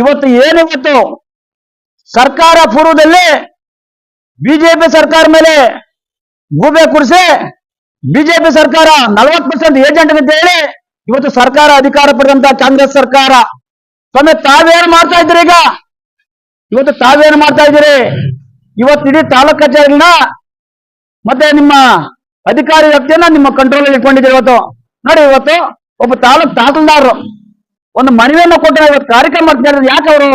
ಇವತ್ತು ಏನು ಇವತ್ತು? ಸರ್ಕಾರ ಪೂರ್ವದಲ್ಲಿ ಬಿಜೆಪಿ ಸರ್ಕಾರ ಮೇಲೆ ಗೂಬೆ ಕುಡಿಸಿ ಬಿಜೆಪಿ ಸರ್ಕಾರ ನಲವತ್ತು ಪರ್ಸೆಂಟ್ ಏಜೆಂಟ್ ಅಂತ ಹೇಳಿ ಇವತ್ತು ಸರ್ಕಾರ ಅಧಿಕಾರ ಪಡೆದಂತ ಕಾಂಗ್ರೆಸ್ ಸರ್ಕಾರ. ಸ್ವಾಮಿ, ತಾವೇನು ಮಾಡ್ತಾ ಇದ್ದೀರಿ ಈಗ? ಇವತ್ತು ತಾವೇನು ಮಾಡ್ತಾ ಇದ್ದೀರಿ? ಇವತ್ತು ಇಡೀ ತಾಲೂಕ್ ಕಚೇರಿನ ಮತ್ತೆ ನಿಮ್ಮ ಅಧಿಕಾರಿ ವ್ಯಕ್ತಿಯನ್ನ ನಿಮ್ಮ ಕಂಟ್ರೋಲ್ ಇಟ್ಕೊಂಡಿದ್ದೀರಿ ಇವತ್ತು. ನೋಡಿ, ಇವತ್ತು ಒಬ್ಬ ತಾಲೂಕ್ ತಹಸೀಲ್ದಾರರು ಒಂದು ಮನವಿಯನ್ನು ಕೊಟ್ಟರೆ ಇವತ್ತು ಕಾರ್ಯಕ್ರಮ ಮಾಡ್ತಾ ಇರೋದು ಯಾಕೆ ಅವರು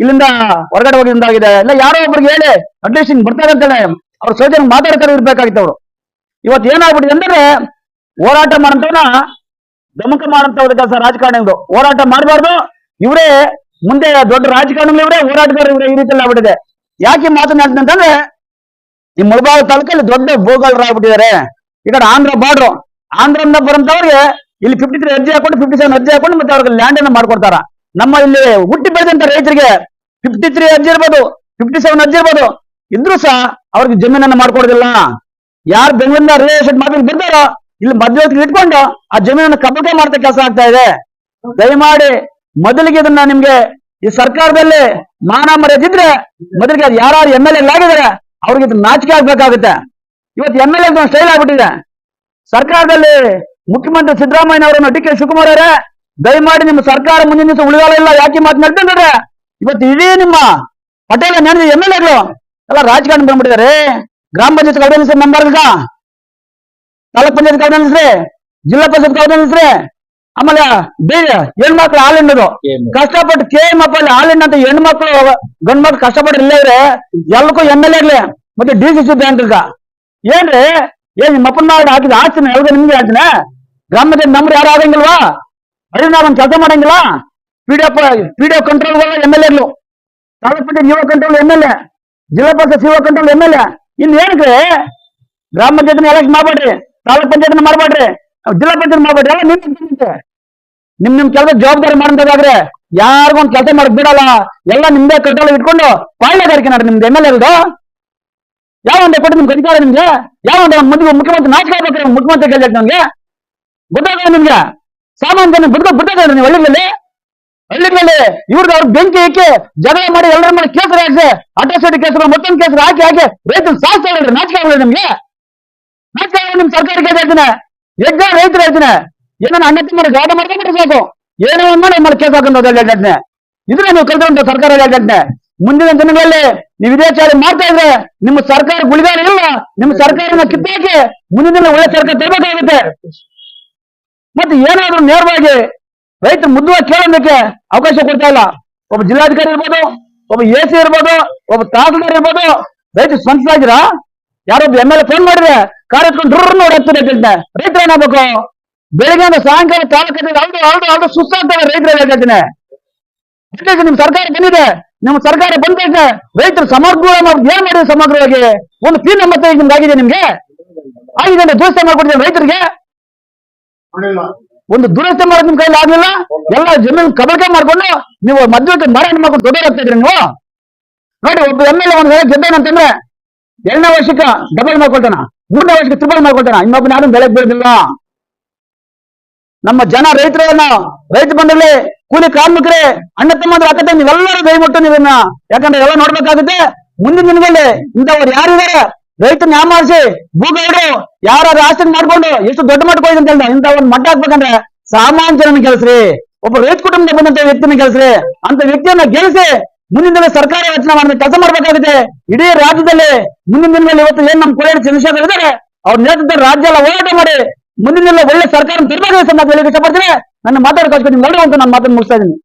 ಇಲ್ಲಿಂದ ಹೊರಗಡೆ ಹೋಗಿದ್ದಾಗಿದೆ ಇಲ್ಲ ಯಾರೋ ಒಬ್ರಿಗೆ ಹೇಳಿ ಅಟ್ಲೀಸ್ಟ್ ಹಿಂಗ್ ಬರ್ತಾರೆ ಅಂತಾನೆ ಅವ್ರ ಸೋಜನ ಮಾತಾಡ್ತಾರೆ ಇರ್ಬೇಕಾಗಿತ್ತು ಅವರು. ಇವತ್ತು ಏನಾಗ್ಬಿಟ್ಟಿದೆ ಅಂದ್ರೆ ಹೋರಾಟ ಮಾಡಂತವನ ದಮಕ ಮಾಡಂತವ್ರ ಕೆಲಸ ರಾಜಕಾರಣಿಗಳು. ಹೋರಾಟ ಮಾಡಬಾರ್ದು, ಇವರೇ ಮುಂದೆ ದೊಡ್ಡ ರಾಜಕಾರಣಿಗಳು ಇವರೇ, ಹೋರಾಟಗಾರರು ಇವರೇ ಈ ರೀತಿ ಆಗ್ಬಿಟ್ಟಿದೆ. ಯಾಕೆ ಮಾತನಾಡ್ತಂತಂದ್ರೆ ಈ ಮುಳಬಾಗ ತಾಲೂಕಲ್ಲಿ ದೊಡ್ಡ ಭೂಗೋಳರು ಆಗ್ಬಿಟ್ಟಿದ್ದಾರೆ ಈ ಕಡೆ ಆಂಧ್ರ ಬಾರ್ಡ್ರು ಆಂಧ್ರದಿಂದ ಬರಂತವ್ರಿಗೆ ಇಲ್ಲಿ ಫಿಫ್ಟಿ ತ್ರೀ ಅರ್ಜಿ ಹಾಕೊಂಡು ಫಿಫ್ಟಿ ಸೆವೆನ್ ಅರ್ಜಿ ಹಾಕೊಂಡು ಮತ್ತೆ ಅವ್ರಿಗೆ ಲ್ಯಾಂಡ್ ಅನ್ನ ಮಾಡ್ಕೊಡ್ತಾರ. ನಮ್ಮ ಇಲ್ಲಿ ಹುಟ್ಟಿ ಬೆಳೆದಂತ ರೈತರಿಗೆ ಫಿಫ್ಟಿ ತ್ರೀ ಅರ್ಜಿ ಇರ್ಬೋದು ಫಿಫ್ಟಿ ಸೆವೆನ್ ಅರ್ಜಿ ಇರ್ಬೋದು. ಇದ್ರೂ ಸಹ ಅವ್ರಿಗೆ ಜಮೀನನ್ನ ಮಾಡ್ಕೊಡೋದಿಲ್ಲ. ಯಾರು ಬೆಂಗಳೂರಿನ ರಿಯಲ್ ಎಸ್ಟೇಟ್ ಮಾರ್ಕೆಟ್ ಬಿಡ್ತಾರೋ ಇಲ್ಲಿ ಮಧ್ಯವರ್ತಿ ಇಟ್ಕೊಂಡು ಆ ಜಮೀನನ್ನು ಕಬಳಿಕೆ ಮಾಡ್ತಾ ಕೆಲಸ ಆಗ್ತಾ ಇದೆ. ದಯಮಾಡಿ ಮೊದಲಿಗೆ ಇದನ್ನ ನಿಮ್ಗೆ ಈ ಸರ್ಕಾರದಲ್ಲಿ ಮಾನ ಮರ್ಯಾದಿದ್ರೆ ಮೊದಲಿಗೆ ಅದು ಯಾರು ಎಂ ಎಲ್ ಎ ಆಗಿದ್ರೆ, ಅವ್ರಿಗೆ ಇದನ್ನ ನಾಚಿಕೆ ಆಗ್ಬೇಕಾಗುತ್ತೆ. ಇವತ್ತು ಎಂ ಎಲ್ ಎ ಸ್ಟೈಲ್ ಆಗ್ಬಿಟ್ಟಿದೆ. ಸರ್ಕಾರದಲ್ಲಿ ಮುಖ್ಯಮಂತ್ರಿ ಸಿದ್ದರಾಮಯ್ಯ ಅವರನ್ನು ಡಿ ಕೆ ಶಿವಕುಮಾರ್ ಅವರೇ, ದಯಮಾಡಿ ನಿಮ್ಮ ಸರ್ಕಾರ ಮುಂದಿನ ದಿವಸ ಉಳಿಗಾಲ ಇಲ್ಲ, ಯಾಕೆ ಮಾತನಾಡ್ತಿದ್ದಾರೆ ಇವತ್ತು ಇಡೀ ನಿಮ್ಮ ಪಟೇಲ ನೆನೆದ ಎಂ ಎಲ್ ಎಗಳು ಎಲ್ಲ ರಾಜಕಾರಣ ಬಂದ್ಬಿಟ್ಟಿದ್ದಾರೆ. ಗ್ರಾಮ ಪಂಚಾಯತ್ ಕೌನ್ಸಿಲ್ ಮೆಂಬರ್ಗ ತಾಲೂಕ್ ಪಂಚಾಯತ್ ಕೌನ್ಸಿಲ್ಸ್ರಿ ಜಿಲ್ಲಾ ಪರಿಷತ್ ಕೌನ್ಸಿಲ್ಸ್ರಿ ಆಮೇಲೆ ಬೇರೆ ಹೆಣ್ಮಕ್ಳು ಹಾಲಿಂಡದು ಕಷ್ಟಪಟ್ಟು ಕೆ ಎಂ ಅಪ್ಪ ಹಾಲಿಂಡ ಅಂತ ಹೆಣ್ಮಕ್ಳು ಗಂಡ್ ಮಕ್ಳು ಕಷ್ಟಪಟ್ಟು ಇಲ್ಲೇ ಇದ್ರೆ ಎಲ್ಲಕ್ಕೂ ಎಂ ಎಲ್ ಎಗ್ಲಿ ಮತ್ತೆ ಡಿ ಸಿ ಸಿ ಬ್ಯಾಂಕ್ ಏನ್ರಿ? ಏನ್ ನಿಮ್ಮ ಹಾಕಿದ ಆಸ್ತಿನ ಎಲ್ಗ ನಿಮ್ಗೆ ಹಾಕಿನ ಗ್ರಾಮ ನಮ್ರು ಯಾರು ಆಗಂಗಿಲ್ವಾ? ಅದೇ ನಾವು ಒಂದು ಕೆಲಸ ಮಾಡಂಗಿಲ್ಲ? D F P D F control M L ಎಗಳು ತಾಲೂಕ್ ಪಂಚಾಯತ್ ಯುವ ಕಂಟ್ರೋಲ್ ಎಂ ಎಲ್ ಎ ಜಿಲ್ಲಾ ಪರಿಷತ್ ಯುವ ಕಂಟ್ರೋಲ್ ಎಂ ಎಲ್ ಎ ಇಲ್ಲಿ ಏನಕ್ಕೆ? ಗ್ರಾಮ ಪಂಚಾಯತ್ನ ಎಲೆಕ್ಷನ್ ಮಾಡ್ಬೇಡ್ರಿ. ತಾಲೂಕ್ ಪಂಚಾಯತ್ನ ಮಾಡ್ಬೇಡ್ರಿ. ಜಿಲ್ಲಾ ಪಂಚಾಯತ್ ಮಾಡ್ಬೇಡ್ರಿ. ಎಲ್ಲ ನಿಮ್ಗೆ ನಿಮ್ ನಿಮ್ ಕೆಲಸ ಜವಾಬ್ದಾರಿ ಮಾಡೋದಾದ್ರೆ ಒಂದು ಕೆಲಸ ಮಾಡಕ್ ಬಿಡಲ್ಲ. ಎಲ್ಲ ನಿಮ್ದೇ ಕಂಟ್ರೋಲ್ ಇಟ್ಕೊಂಡು ಪಾಳ್ಯಗಾರಿಕೆ ನೋಡಿ ನಿಮ್ದು ಎಂ ಎಲ್ ಎಲ್ದು ಯಾವ ಒಂದು ಕೊಟ್ಟು ನಿಮ್ಗೆ ಅಧಿಕಾರ ನಿಮ್ಗೆ? ಯಾವ ಒಂದು ಮುಖ್ಯಮಂತ್ರಿ ನಾಚಿಕೆ ಆಗ್ಬೇಕು ಮುಖ್ಯಮಂತ್ರಿ ಕೇಳ್ಬೇಕು ನಮ್ಗೆ. ಗೊತ್ತಾಗ ನಿಮ್ಗೆ? ಸಾಮಾನ್ಯ ಜನ ಬಿಡ್ಕೊ ಬಿಡ್ತಾರೆ ನೀವು ಹಳ್ಳಿಗಳಲ್ಲಿ? ಹಳ್ಳಿಗಳಲ್ಲಿ ಇವ್ರದ್ದು ಅವ್ರ ಬೆಂಕಿ ಹಾಕಿ ಜಗಳ ಮಾಡಿ ಎಲ್ಲರ ಮೇಲೆ ಕೇಸರಿ ಹಾಕಿ ಅಟ್ರಾಸಿಟಿ ಕೇಸರು ಮತ್ತೊಂದು ಕೇಸರು ಹಾಕಿ ಹಾಕಿ ರೈತರು ಸಾಯಿಸ್ತಾ ಇದ್ದಾರೆ ನಾಚಿಕೆ ಆಗಲ್ಲ ನಿಮ್ಗೆ? ನಾಚಿಕೆ ಆಗಲ್ಲ ನಿಮ್ ಸರ್ಕಾರಕ್ಕೆ ಹೇಳ್ತೀನಿ ಹೆಗ್ಗ ರೈತರು ಹೇಳ್ತೀನಿ. ಏನೋ ಅಣ್ಣ ತಿಮ್ಮರ ಜಾಗ ಮಾಡ್ಕೊಂಡ್ರೆ ಸಾಕು. ಏನೋ ಒಂದ್ ಮಾಡಿ ಮೇಲೆ ಕೇಸ್ ಹಾಕೊಂಡು ಹೇಳ್ತೀನಿ ಇದ್ರೆ ನೀವು ಕಲ್ತಂತ ಸರ್ಕಾರ ಹೇಳ್ತೀನಿ ಮುಂದಿನ ದಿನಗಳಲ್ಲಿ ನೀವು ಇದೇ ಚಾಳಿ ಮಾಡ್ತಾ ಇದ್ರೆ ನಿಮ್ಮ ಸರ್ಕಾರ ಗುಳಿಗಾಲ ಇಲ್ಲ. ನಿಮ್ಮ ಸರ್ಕಾರನ ಕಿತ್ತಾಕಿ ಮುಂದಿನ ದಿನ ಒಳ್ಳೆ ಸರ್ಕಾರ ತರಬೇಕಾಗುತ್ತೆ. ಮತ್ತೆ ಏನಾದ್ರೂ ನೇರವಾಗಿ ರೈತರು ಮುದ್ದುವಾಗಿ ಕೇಳೋದಕ್ಕೆ ಅವಕಾಶ ಕೊಡ್ತಾ ಇಲ್ಲ. ಒಬ್ಬ ಜಿಲ್ಲಾಧಿಕಾರಿ ಇರ್ಬೋದು, ಒಬ್ಬ ಎ ಸಿ ಇರ್ಬೋದು, ಒಬ್ಬ ತಹಸೀಲ್ದಾರ್ ಇರ್ಬೋದು, ರೈತ ಸ್ಪಂದಿಸಿರಾ ಯಾರೊಬ್ಬ ಎಂ ಎಲ್ ಎ ಫೋನ್ ಮಾಡಿದ್ರೆ ಕಾರ್ ಎತ್ಕೊಂಡು ಡ್ರರ್ ನೋಡಿ ಹತ್ತಿರ ರೈತರು ಏನಾಗಬೇಕು? ಬೆಳಿಗ್ಗೆ ಅಂದ್ರೆ ಸಾಯಂಕಾಲ ತಾಲೂಕಲ್ಲಿ ಅಲ್ದು ಅಲ್ದು ಅಲ್ದು ಸುಸ್ತಾಗ್ತವೆ ರೈತರು ಹೇಳ್ತೀನಿ ಅದಕ್ಕೆ ನಿಮ್ ಸರ್ಕಾರ ಬಂದಿದೆ. ನಿಮ್ ಸರ್ಕಾರ ಬಂದೈತೆ ರೈತರು ಸಮಗ್ರ ಏನ್ ಮಾಡಿದ್ರು ಸಮಗ್ರವಾಗಿ? ಒಂದು ಪಿ ನಂಬರ್ ನಿಮ್ಗೆ ಆಗಿದೆ ನಿಮ್ಗೆ. ಆಗಿದೆ ದೋಸ್ತ ಮಾಡ್ಕೊಡ್ತೀನಿ ರೈತರಿಗೆ. ಒಂದು ದುರಸ್ತಿ ಮಾಡೋದು ನಿಮ್ ಕೈಲಿ ಆಗ್ಲಿಲ್ಲ? ಎಲ್ಲ ಜಮೀನ್ ಕಬಳಿಕೆ ಮಾಡ್ಕೊಂಡು ನೀವು ಮಧ್ಯವರ್ತಿ ಮಾರಾಟ ಮಾಡ್ಕೊಂಡು ದೊಡ್ಡವರಾಗ್ತಿದ್ರಿ ನೀವು? ನೋಡಿ, ಒಬ್ಬ ಎಂ ಎಲ್ ಎ ಒಂದು ಗೆದ್ದೇನಂತಂದ್ರೆ ಎರಡನೇ ವರ್ಷಕ್ಕೆ ಡಬಲ್ ಮಾಡ್ಕೊಳ್ತಾನ. ಮೂರನೇ ವರ್ಷಕ್ಕೆ ತ್ರಿಬಲ್ ಮಾಡ್ಕೊಳ್ತಾನ. ಇನ್ನೊಬ್ಬ ಯಾರು ಬೆಲೆ ಬೀಳುದಿಲ್ಲ. ನಮ್ಮ ಜನ ರೈತರನ್ನ, ರೈತ ಬಂಧುಗಳೇ ಕೂಲಿ ಕಾರ್ಮಿಕರೇ, ಅಣ್ಣ ತಮ್ಮಂದ್ರ ತಂಗಿ ನೀವೆಲ್ಲರೂ ದಯವಿಟ್ಟು ನೀವನ್ನ ಯಾಕಂದ್ರೆ ಎಲ್ಲ ನೋಡ್ಬೇಕಾಗುತ್ತೆ. ಮುಂದಿನ ದಿನಗಳಲ್ಲಿ ಇಂಥವ್ರು ಯಾರಿದ್ದಾರೆ? ರೈತನ ಯಾಮಾರಿಸಿ ಭೂಗೌಡರು ಯಾರು ಆಸ್ತಿ ಮಾಡ್ಕೊಂಡು ಎಷ್ಟು ದೊಡ್ಡ ಮಾಡ್ಕೊಳ್ಳಿ ಅಂತ ಹೇಳ್ದ ಇಂತ ಒಂದು ಮಟ್ಟ ಹಾಕ್ಬೇಕಂದ್ರೆ ಸಾಮಾನ್ಯ ಜನನ ಕೆಲಸ್ರಿ ಒಬ್ಬ ರೈತ ಕುಟುಂಬದ ಬಂದಂತ ವ್ಯಕ್ತಿನ ಕೆಲಸ್ರಿ ಅಂತ ವ್ಯಕ್ತಿಯನ್ನ ಗೆಲ್ಲಿಸಿ ಮುಂದಿನ ದಿನ ಸರ್ಕಾರ ರಚನೆ ಮಾಡಿದ ಕೆಲಸ ಮಾಡ್ಬೇಕಾಗುತ್ತೆ. ಇಡೀ ರಾಜ್ಯದಲ್ಲಿ ಮುಂದಿನ ದಿನದಲ್ಲಿ ಇವತ್ತು ಏನ್ ನಮ್ಮ ಕೋಲಾರ ಚಂದ್ರಶೇಖರ್ ಇದ್ದಾರೆ, ಅವ್ರ ನೇತೃತ್ವ ರಾಜ್ಯ ಎಲ್ಲ ಹೋರಾಟ ಮಾಡಿ ಮುಂದಿನ ದಿನ ಒಳ್ಳೆ ಸರ್ಕಾರ ತಿರ್ಬೇಕು ಅಂತ ಹೇಳಿ ಇಷ್ಟಪಡ್ತೀನಿ. ನನ್ನ ಮಾತಾಡೋಕೆ ನಿಮ್ಗೆ ಅಂತ ನಾನು ಮಾತನ್ನು ಮುಗಿಸ್ತಾ ಇದ್ದೀನಿ.